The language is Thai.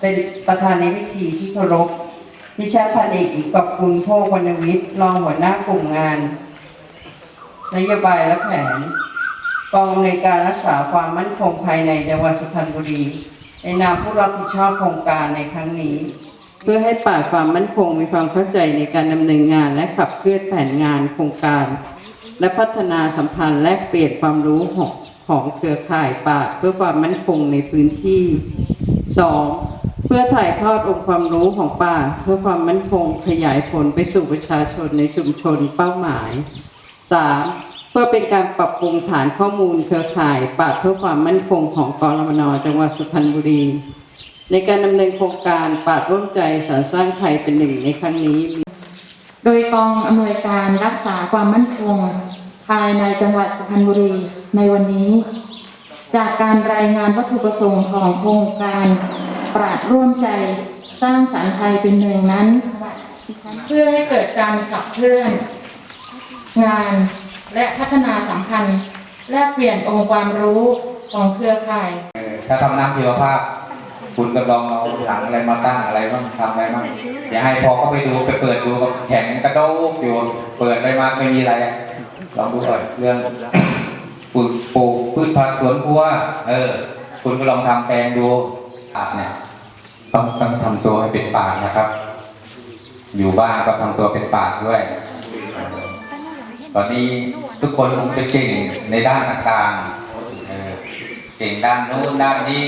เป็นประธานในพิธีที่เคารพดิฉันพันเอกกอบคุณโพวรรณวิทย์รองหัวหน้ากลุ่มงาน นโยบายและแผนกองในการรักษาความมั่นคงภายในจังหวัดสุพรรณบุรี ในนามผู้รับผิดชอบโครงการในครั้งนี้ เพื่อให้ป่าความมั่นคงมีความเข้าใจในการดำเนินงานและขับเคลื่อนแผนงานโครงการ และพัฒนาสัมพันธ์แลกเปลี่ยนความรู้ของของเครือข่ายป่าเพื่อความมั่นคงในพื้นที่ 2. เพื่อถ่ายทอดองค์ความรู้ของป่า เพื่อความมั่นคงขยายผลไปสู่ประชาชนในชุมชนเป้าหมาย 3. เพื่อเป็นการปรับปรุงฐานข้อมูลเครือข่ายป่าเพื่อความมั่นคงของกรมนจังหวัดสุพรรณบุรี ในการดำเนินโครงการป่าร่วมใจสรรสร้างไทยเป็นหนึ่งในครั้งนี้ โดยกองอำนวยการรักษาความมั่นคง ภายในจังหวัดสุพรรณบุรีในวันนี้ จากการรายงานวัตถุประสงค์ของโครงการ ปราดร่วมใจสร้างสรรค์ไทยเป็นหนึ่งนั้น เพื่อให้เกิดการขับเคลื่อน งานและพัฒนาสัมพันธ์ แลกเปลี่ยนองค์ความรู้ของเครือข่าย ถ้าทำน้ำชีวภาพ คุณก็ลองเอาถังอะไรมาตั้งอะไรบ้างทำอะไรบ้างอย่าให้พอเขาไปดูไปเปิดดูก็แข็งกระโดกอยู่ เปิดไปมากไม่มีอะไรลองดูก่อนเรื่องปลูกปลูกพืชผักสวนครัว เออ คุณก็ลองทำแปลงดู ป่าเนี่ยต้องต้องทำตัวให้เป็นปากนะครับ อยู่บ้านก็ทำตัวเป็นปากด้วย ตอนนี้ทุกคนคงจะเก่งในด้านต่างๆเก่งด้านโน้นด้านนี้